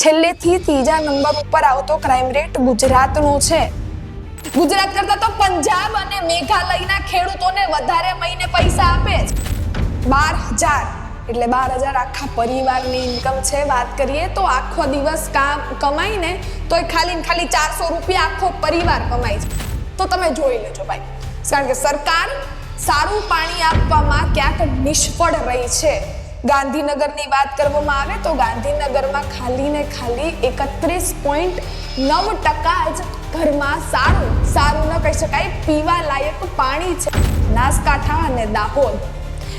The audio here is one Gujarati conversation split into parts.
છેલ્લેથી ત્રીજા નંબર ઉપર આવતો ક્રાઇમ રેટ ગુજરાતનો છે. ગુજરાત કરતા તો પંજાબ અને મેઘાલયના ખેડૂતોને વધારે મહિને પૈસા આપે છે. બાર હજાર, એટલે બાર હજાર આખા પરિવારની ઇન્કમ છે. વાત કરીએ તો આખો દિવસ કામ કમાઈને તો એ ખાલી ને ખાલી ચારસો રૂપિયા આખો પરિવાર કમાય છે. તો તમે જોઈ લેજો ભાઈ. કારણ કે સરકાર સારું પાણી આપવામાં ક્યાંક નિષ્ફળ રહી છે. ગાંધીનગરની વાત કરવામાં આવે તો ગાંધીનગરમાં ખાલી ને ખાલી એકત્રીસ પોઈન્ટ નવ ટકા જ ઘરમાં સારું સારું ન કહી શકાય પીવા લાયક પાણી છે. બનાસકાંઠા અને દાહોદ.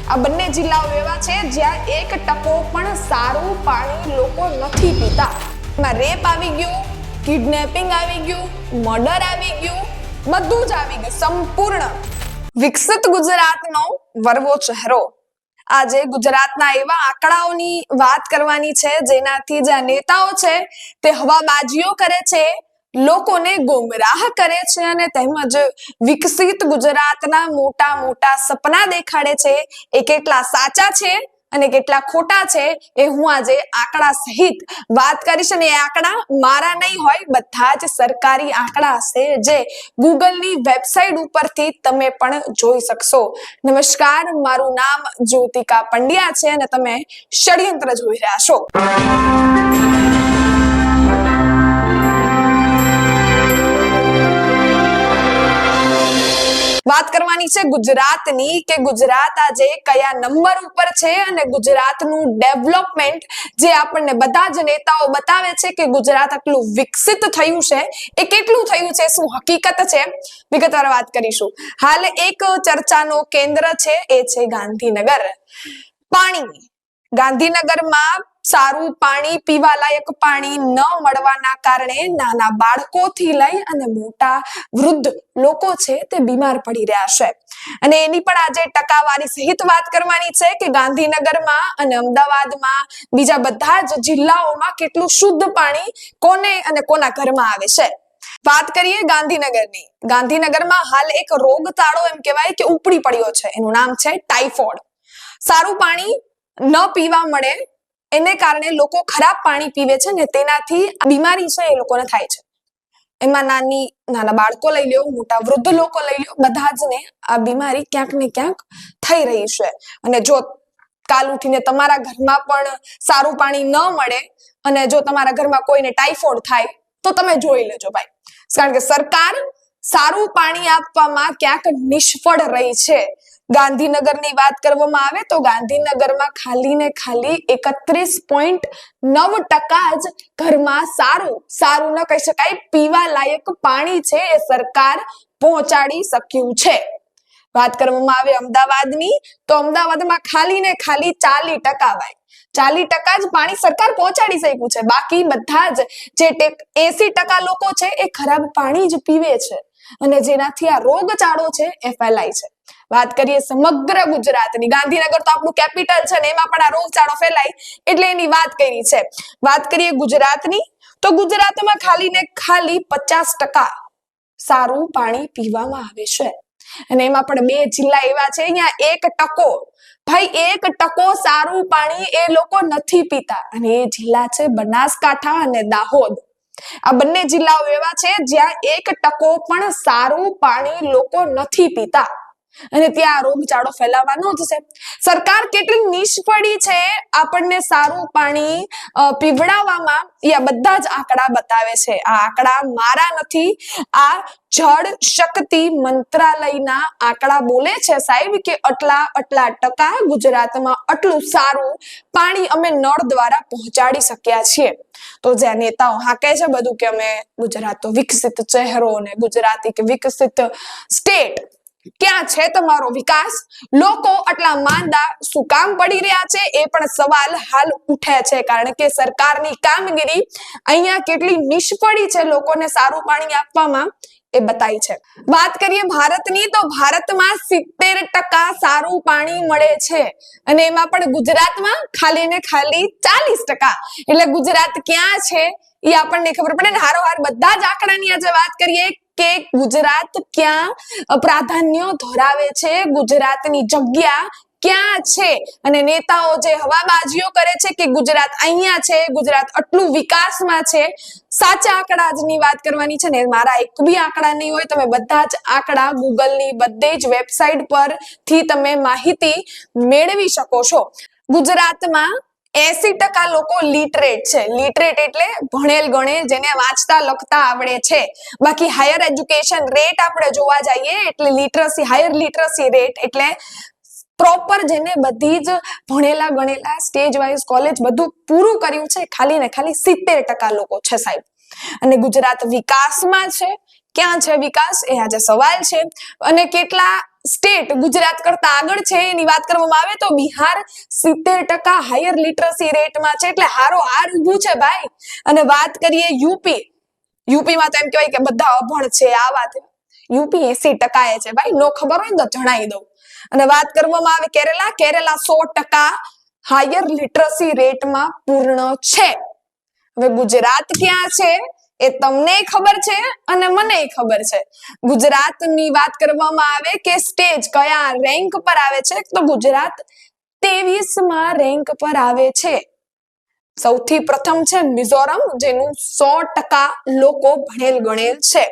આ બંને જિલ્લાઓ એવા છે જ્યાં એક ટકો પણ સારું પાણી લોકો નથી પીતા. એમાં રેપ આવી ગયું, કિડનેપિંગ આવી ગયું, મર્ડર આવી ગયું, બધું જ આવી ગયું, સંપૂર્ણ. વિકસિત ગુજરાતનો વરવો ચહેરો. આજે ગુજરાતના એવા આંકડાઓની વાત કરવાની છે, જેનાથી જે નેતાઓ છે, તે હવાબાજીઓ કરે છે, લોકોને ગુમરાહ કરે છે અને તેમજ વિકસિત ગુજરાતના મોટા મોટા સપના દેખાડે છે. એ કેટલા સાચા છે અને કેટલા ખોટા છે એ હું આજે આંકડા સહિત વાત કરીશ અને એ આંકડા મારા નહીં હોય, બધા જ સરકારી આંકડા હશે જે ગૂગલની વેબસાઇટ ઉપરથી તમે પણ જોઈ શકશો. નમસ્કાર, મારું નામ જ્યોતિકા પંડ્યા છે અને તમે ષડયંત્ર જોઈ રહ્યા છો. વાત કરવાની છે ગુજરાતની કે ગુજરાત આજે કયા નંબર ઉપર છે અને ગુજરાતનું ડેવલપમેન્ટ જે આપણને બધા જ નેતાઓ બતાવે છે કે ગુજરાત આટલું વિકસિત થયું છે, એ કેટલું થયું છે, શું હકીકત છે? વિગતવાર વાત કરીશું. હાલ એક ચર્ચાનો કેન્દ્ર છે, એ છે ગાંધીનગર. પાણી ગાંધીનગરમાં સારું પાણી પીવા લાયક પાણી ન મળવાના કારણે નાના બાળકોથી લઈ અને મોટા વૃદ્ધ લોકો છે તે બીમાર પડી રહ્યા છે. અને એની પણ આજે ટકાવારી સહિત વાત કરવાની છે કે ગાંધીનગરમાં અને અમદાવાદમાં બીજા બધા જ જિલ્લાઓમાં કેટલું શુદ્ધ પાણી કોને અને કોના ઘરમાં આવે છે? વાત કરીએ ગાંધીનગરની. ગાંધીનગરમાં હાલ એક રોગચાળો એમ કહેવાય કે ઉપડી પડ્યો છે. એનું નામ છે ટાઇફોઇડ સારું પાણી ન પીવા મળે, એને કારણે લોકો ખરાબ પાણી પીવે છે ને તેનાથી બીમારી છે એ લોકોને થાય છે. એમાં નાની, નાના બાળકો લઈ લ્યો, મોટા વૃદ્ધ લોકો લઈ લ્યો, બધા જ ને આ બીમારી ક્યાંક ને ક્યાંક થઈ રહી છે. અને જો કાલ ઉઠીને તમારા ઘરમાં પણ સારું પાણી ન મળે અને જો તમારા ઘરમાં કોઈને ટાઈફોઈડ થાય, તો તમે જોઈ લેજો ભાઈ. કારણ કે સરકાર સારું પાણી આપવામાં ક્યાંક નિષ્ફળ રહી છે. ગાંધીનગરની વાત કરવામાં આવે તો ગાંધીનગરમાં ખાલી ને ખાલી એકત્રીસ પોઈન્ટ નવ ટકા જ ઘરમાં સારું સારું ન કહી શકાય, પીવા લાયક પાણી છે એ સરકાર પહોંચાડી શક્યું છે. વાત કરવામાં આવે અમદાવાદની, તો અમદાવાદમાં ખાલી ને ખાલી ચાલી ટકા ભાઈ. ચાલી ટકા જ પાણી સરકાર પહોંચાડી શક્યું છે. બાકી બધા જ જે એસી ટકા લોકો છે એ ખરાબ પાણી જ પીવે છે. અને જેનાથી આ રોગચાળો છે એ ફેલાય છે. વાત કરીએ સમગ્ર ગુજરાતની. ગાંધીનગર તો આપણું કેપિટલ છે ને, એમાં પણ આ રોગચાળો ફેલાય એટલે એની વાત કરી છે. વાત કરીએ ગુજરાતની, તો ગુજરાતમાં ખાલી ને ખાલી પચાસ ટકા સારું પાણી પીવામાં આવે છે. અને એમાં પણ બે જિલ્લા એવા છે, અહીંયા એક ટકો. ભાઈ, એક ટકો સારું પાણી એ લોકો નથી પીતા. અને એ જિલ્લા છે બનાસકાંઠા અને દાહોદ. આ બંને જિલ્લાઓ એવા છે જ્યાં એક ટકો પણ સારું પાણી લોકો નથી પીતા. અને ત્યાં રોગચાળો ફેલાવાનો થશે. સરકાર કેટલી નિષ્ફળી છે આપણને સારું પાણી પીવડાવવામાં? એ બધા જ આંકડા બતાવે છે. આ આંકડા મારા નથી. આ જળ શક્તિ મંત્રાલયના આંકડા બોલે છે સાહેબ કે આટલા આટલા ટકા ગુજરાતમાં આટલું સારું પાણી અમે નળ દ્વારા પહોંચાડી શક્યા છીએ. તો જે નેતાઓ હાકે છે બધું કે અમે ગુજરાત તો વિકસિત ચહેરો ને ગુજરાતી કે વિકસિત સ્ટેટ ક્યાં છે તમારો વિકાસ? લોકો આટલા માંદા શું કામ પડી રહ્યા છે? એ પણ સવાલ હાલ ઉઠે છે, કારણ કે સરકારની કામગીરી અહીંયા કેટલી નિષ્ફળી છે લોકોને સારું પાણી આપવામાં, એ બતાવી છે. વાત કરીએ ભારતની, તો ભારતમાં સિત્તેર ટકા સારું પાણી મળે છે અને એમાં પણ ગુજરાતમાં ખાલી ને ખાલી ચાલીસ ટકા. એટલે ગુજરાત ક્યાં છે એ આપણને ખબર પડે ને હારોહાર બધા જ આંકડાની આજે વાત કરીએ. કે ગુજરાત ક્યાં પ્રાધાન્ય ધરાવે છે? ગુજરાતની જગ્યા ક્યાં છે? અને નેતાઓ જે હવાબાજીઓ કરે છે કે ગુજરાત અહીંયા છે, ગુજરાત આટલું વિકાસમાં છે, સાચા આંકડા ની વાત કરવાની છે ને, મારા એક બી આંકડા નહીં હોય, તમે બધા જ આંકડા ગૂગલની બધે જ વેબસાઇટ પરથી તમે માહિતી મેળવી શકો છો. ગુજરાતમાં એસી ટકા લોકો લિટરેટ છે. લિટરેટ એટલે ભણેલ ગણે, જેને વાંચતા, લખતા આવડે છે. બાકી હાયર એજ્યુકેશન રેટ આપણે જોવા જઈએ, એટલે લિટરસી હાયર લિટરસી રેટ એટલે પ્રોપર જેને બધી જ ભણેલા ગણેલા સ્ટેજ વાઇઝ કોલેજ બધું પૂરું કર્યું છે, ખાલી ને ખાલી સિત્તેર ટકા લોકો છે સાહેબ. અને ગુજરાત વિકાસમાં છે. ક્યાં છે વિકાસ? એ આજે સવાલ છે. અને કેટલા સ્ટેટ ગુજરાત કરતા આગળ છે, એની વાત કરવામાં આવે તો બિહાર સિત્તેર ટકા હાયર લિટરસી રેટમાં છે, એટલે હારો હાર ઊભું છે ભાઈ. અને વાત કરીએ યુપી, યુપીમાં તો એમ કહેવાય કે બધા અભણ છે, આ વાત યુપી એસી ટકા એ છે ભાઈ, નો ખબર હોય ને તો જણાવી દઉં. અને વાત કરવામાં આવે કેરેલા કેરેલા સો ટકા હાયર લિટરસી રેટમાં પૂર્ણ છે. હવે ગુજરાત ક્યાં છે? એ તમને ખબર છે અને મને ખબર છે. ગુજરાતની વાત કરવામાં આવે કે સ્ટેજ કયા રેન્ક પર આવે છે? તો ગુજરાતમાં રેન્ક પર આવે છે. સૌથી પ્રથમ છે મિઝોરમ, જેનું સો ટકા લોકો ભણેલ ગણેલ છે.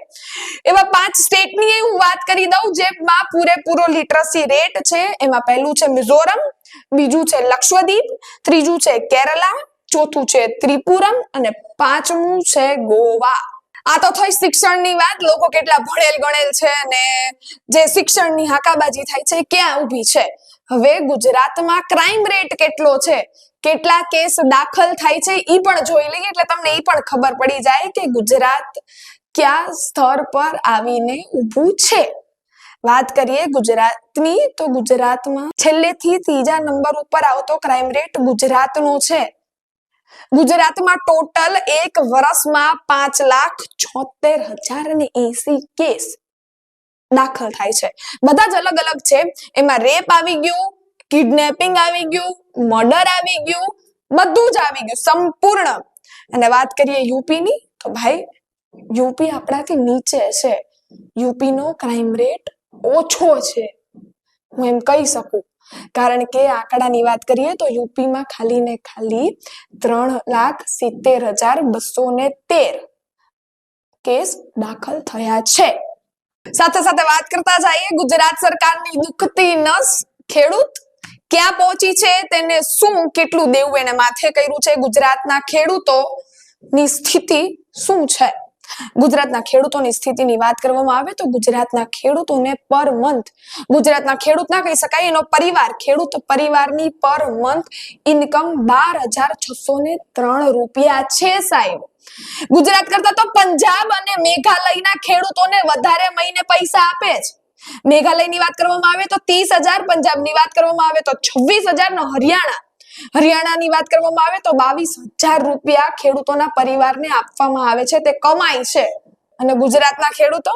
એવા પાંચ સ્ટેટની હું વાત કરી દઉં જેમાં પૂરેપૂરો લિટરસી રેટ છે. એમાં પહેલું છે મિઝોરમ, બીજું છે લક્ષદ્વીપ, ત્રીજું છે કેરલા ચોથું છે ત્રિપુરમ અને પાંચમું છે ગોવા. આ તો થઈ શિક્ષણની વાત. લોકો કેટલા ભણેલ ગણેલ છે અને જે શિક્ષણની હાકાબાજી થાય છે ક્યાં ઊભી છે? હવે ગુજરાતમાં ક્રાઇમ રેટ કેટલો છે? કેટલા કેસ દાખલ થાય છે એ પણ જોઈ લઈએ. એટલે તમને એ પણ ખબર પડી જાય કે ગુજરાત કયા સ્તર પર આવીને ઊભું છે. વાત કરીએ ગુજરાતની, તો ગુજરાતમાં છેલ્લેથી ત્રીજા નંબર ઉપર આવતો ક્રાઇમ રેટ ગુજરાતનો છે. ગુજરાતમાં ટોટલ એક વર્ષમાં પાંચ લાખ છોતેર હજાર ને એસી કેસ દાખલ થાય છે. બધા જ અલગ અલગ છે. એમાં રેપ આવી ગયું, કિડનેપિંગ આવી ગયું, મર્ડર આવી ગયું, બધું જ આવી ગયું, સંપૂર્ણ. અને વાત કરીએ યુપીની, તો ભાઈ, યુપી આપણાથી નીચે છે. યુપી નો ક્રાઇમ રેટ ઓછો છે. હું એમ કહી શકું. કારણ કે આંકડાની વાત કરીએ તો યુપીમાં ખાલી ને ખાલી ત્રણ લાખ સિત્તેર હજાર બસો ને તેર કેસ દાખલ થયા છે. સાથે સાથે વાત કરતા જઈએ, ગુજરાત સરકારની દુખતી નસ ખેડૂત ક્યાં પહોંચી છે, તેને શું કેટલું દેવું એને માથે કર્યું છે, ગુજરાતના ખેડૂતો ની સ્થિતિ શું છે? ગુજરાતના ખેડૂતોની સ્થિતિની વાત કરવામાં આવે તો ગુજરાતના ખેડૂતોને પર મંથ ગુજરાતના ખેડૂત ના કહી શકાય, એનો પરિવાર, ખેડૂત પરિવારની પર મંથ ઇન્કમ બાર હજાર છસો ને ત્રણ રૂપિયા છે સાહેબ. ગુજરાત કરતા તો પંજાબ અને મેઘાલયના ખેડૂતોને વધારે મહિને પૈસા આપે છે મેઘાલયની વાત કરવામાં આવે તો ત્રીસ હજાર, પંજાબની વાત કરવામાં આવે તો છવ્વીસ હજાર હરિયાણા હરિયાણાની વાત કરવામાં આવે તો બાવીસ હજાર રૂપિયા ખેડૂતોના પરિવારને આપવામાં આવે છે. તે કમાય છે. અને ગુજરાતના ખેડૂતો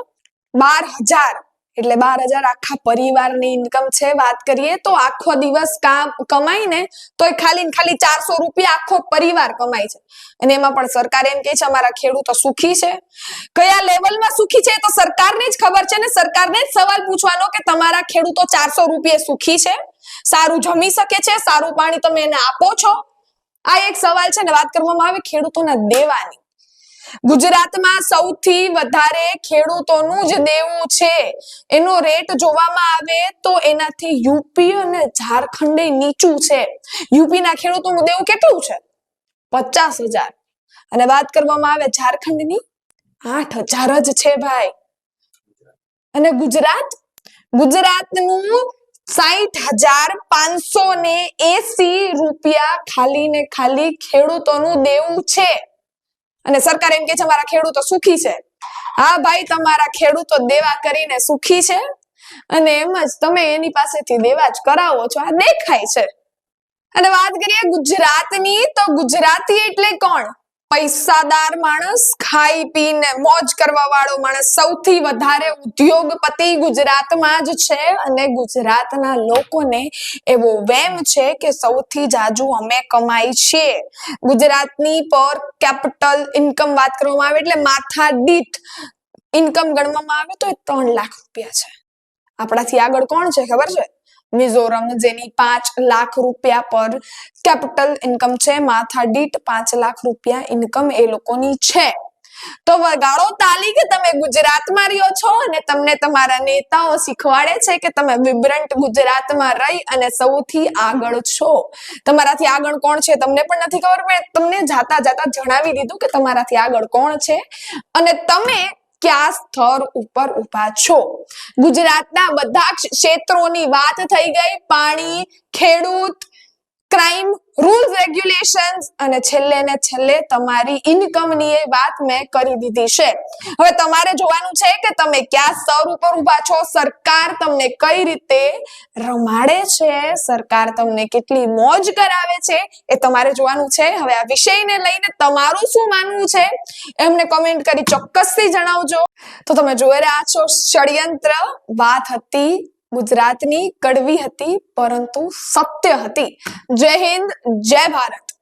બાર હજાર, એટલે બાર હજાર આખા પરિવારની ઇન્કમ છે. વાત કરીએ તો આખો દિવસ કામ કમાય ને તો ખાલી ખાલી ચારસો રૂપિયા આખો પરિવાર કમાય છે. અને એમાં પણ સરકાર એમ કે છે, અમારા ખેડૂતો સુખી છે. કયા લેવલમાં સુખી છે તો સરકારને જ ખબર છે ને સરકારને જ સવાલ પૂછવાનો કે તમારા ખેડૂતો ચારસો રૂપિયા સુખી છે? સારું જમી શકે છે, સારું પાણી તમે એને આપો છો. આ એક સવાલ છે ને, વાત કરવામાં આવે ખેડૂતોના દેવાની. ગુજરાતમાં સૌથી વધારે ખેડૂતોનું જ દેવું છે. એનો રેટ જોવામાં આવે તો એનાથી યુપી અને ઝારખંડ નીચું છે. યુપીના ખેડૂતોનું દેવું કેટલું છે? પચાસ હજાર. અને વાત કરવામાં આવે ઝારખંડની, આઠ હજાર જ છે ભાઈ. અને ગુજરાત? ગુજરાતનું સાઠ હજાર પાંચસો ને એસી રૂપિયા ખાલી ને ખાલી ખેડૂતોનું દેવું છે. અને સરકાર એમ કે છે, મારા ખેડૂતો સુખી છે. હા ભાઈ, તમારા ખેડૂતો દેવા કરીને સુખી છે. અને એમ જ તમે એની પાસેથી દેવા જ કરાવો છો. આ દેખાય છે. અને વાત કરીએ ગુજરાતની, તો ગુજરાતી એટલે કોણ? પૈસાદાર માણસ ખાઈ પીને મોજ કરવા વાળો માણસ સૌથી વધારે ઉદ્યોગપતિ ગુજરાતમાં જ છે અને ગુજરાતના લોકોને એવો વેમ છે કે સૌથી જાજુ અમે કમાઈ છીએ. ગુજરાતની પર કેપિટલ ઇન્કમ વાત કરવામાં આવે એટલે માથા દીઠ ઇન્કમ ગણવામાં આવે તો એ ત્રણ લાખ રૂપિયા છે. આપણાથી આગળ કોણ છે ખબર છે? મિઝોરમ, જેની પાંચ લાખ રૂપિયા પર કેપિટલ ઇન્કમ છે, માથા દીઠ પાંચ લાખ રૂપિયા ઇન્કમ એ લોકોની છે. તો વગાડો તાલી કે તમે ગુજરાતમાં રહ્યો છો અને તમને તમારા નેતાઓ શીખવાડે છે કે તમે વિબ્રન્ટ ગુજરાતમાં રહી અને સૌથી આગળ છો. તમારાથી આગળ કોણ છે તમને પણ નથી ખબર, પણ તમને જાતા જાતા જણાવી દીધું કે તમારાથી આગળ કોણ છે. અને તમે કયા સ્તર ઉપર ઊભા છો? ગુજરાતના બધા ક્ષેત્રોની વાત થઈ ગઈ. પાણી ખેડૂત ક્રાઇમ રૂલ્સ રેગ્યુલેશન્સ અને છેલ્લે ને છેલ્લે તમારી ઇન્કમની એ વાત મેં કરી દીધી છે. હવે તમારે જોવાનું છે કે તમે કયા સ્તર ઉપર ઊભા છો? સરકાર તમને કઈ રીતે રમાડે છે? સરકાર તમને કેટલી મોજ કરાવે છે? એ તમારે જોવાનું છે. હવે આ વિષયને લઈને તમારું શું માનવું છે? એમને કમેન્ટ કરી ચોક્કસથી જણાવજો. તો તમે જોઈ રહ્યા છો, ષડયંત્ર વાત હતી ગુજરાતની કડવી હતી પરંતુ સત્ય હતી. જય હિન્દ જય ભારત.